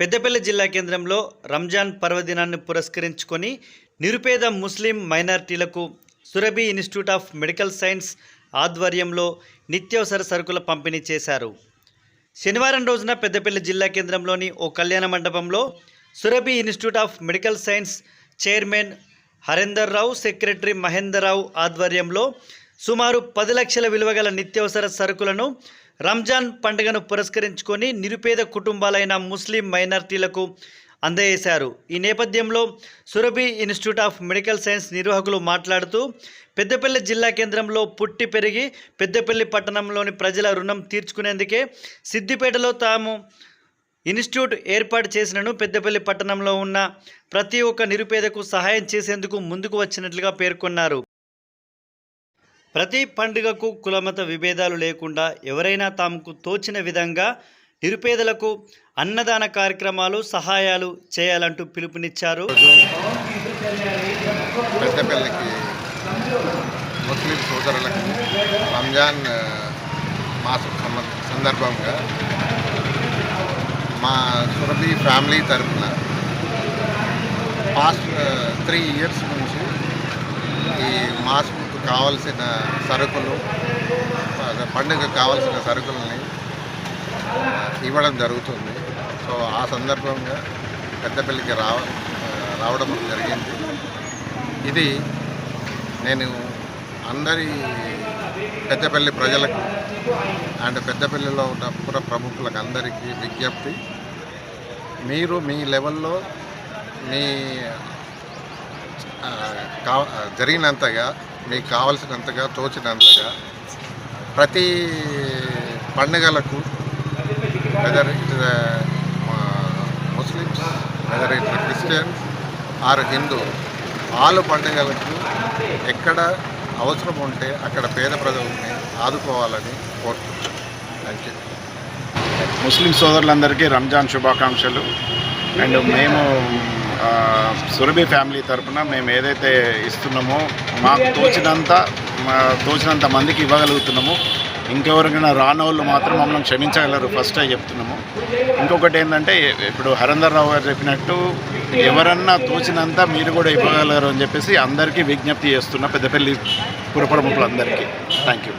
పెద్దపల్లి జిల్లా కేంద్రంలో రంజాన్ పర్వదినాన్ని పురస్కరించుకొని నిరుపేద ముస్లిం మైనార్టీలకు Surabhi institute of medical science ఆధ్వర్యంలో నిత్యావసర సరుకుల పంపిణీ చేశారు. శనివారం రోజున పెద్దపల్లి జిల్లా కేంద్రంలోని ఓ కళ్యాణ మండపంలో Surabhi institute of medical science chairman Harender Rao secretary Mahender Rao ఆధ్వర్యంలో సుమారు పది లక్షల విలువగల నిత్యావసర సరుకులను రంజాన్ పండుగను పురస్కరించుకొని నిరుపేద కుటుంబాలైన ముస్లిం మైనార్టీలకు అందజేశారు. ఈ నేపథ్యంలో Surabhi institute of medical science నిర్వాహకులు మాట్లాడుతూ పెద్దపల్లి జిల్లా కేంద్రంలో పుట్టి పెరిగి పెద్దపల్లి పట్టణంలోని ప్రజల రుణం తీర్చుకునేందుకే సిద్దిపేటలో తాము ఇన్స్టిట్యూట్ ఏర్పాటు చేసినను పెద్దపల్లి పట్టణంలో ఉన్న ప్రతి ఒక్క నిరుపేదకు సహాయం చేసేందుకు ముందుకు వచ్చినట్లుగా పేర్కొన్నారు. ప్రతి పండుగకు కులమత విభేదాలు లేకుండా ఎవరైనా తాముకు తోచిన విధంగా నిరుపేదలకు అన్నదాన కార్యక్రమాలు సహాయాలు చేయాలంటూ పిలుపునిచ్చారు. పెద్దపల్లికి ముస్లిం సోదరులకు రంజాన్ ఆ, మాసం సందర్భంగా మా సురభి ఫ్యామిలీ తరఫున పాస్ట్ త్రీ ఇయర్స్ నుంచి ఈ మాస్క్ కావలసిన సరుకులు పండుగకు పండుగ కావలసిన సరుకులని ఇవ్వడం జరుగుతుంది. సో ఆ సందర్భంగా పెద్దపల్లికి రావ రావడం జరిగింది. ఇది నేను అందరి పెద్దపల్లి ప్రజలకు అండ్ పెద్దపల్లిలో ఉన్న పుర ప్రముఖులకు అందరికీ విజ్ఞప్తి. మీరు మీ లెవెల్లో మీ కా జరిగినంతగా మీకు కావలసినంతగా తోచినంతగా ప్రతి పండుగలకు whether it Muslims whether it Christians or Hindu ఆలు పండుగలకు ఎక్కడ అవసరం ఉంటే అక్కడ పేద ప్రజల్ని ఆదుకోవాలని కోరుతున్నాను థ్యాంక్ యూ ముస్లిం సోదరులందరికీ రంజాన్ శుభాకాంక్షలు. అండ్ మేము సురభి ఫ్యామిలీ తరపున మేము ఏదైతే ఇస్తున్నామో మాకు తోచినంత మా తోచినంత మందికి ఇవ్వగలుగుతున్నాము. ఇంకెవరికైనా రానోళ్ళు మాత్రం మమ్మల్ని క్షమించగలరు ఫస్ట్ చెప్తున్నాము. ఇంకొకటి ఏంటంటే ఇప్పుడు హరేందర్ రావు గారు చెప్పినట్టు ఎవరన్నా తోచినంత మీరు కూడా ఇవ్వగలరు అని చెప్పేసి అందరికీ విజ్ఞప్తి చేస్తున్నా పెద్దపల్లి పురప్రముఖులందరికీ థ్యాంక్ యూ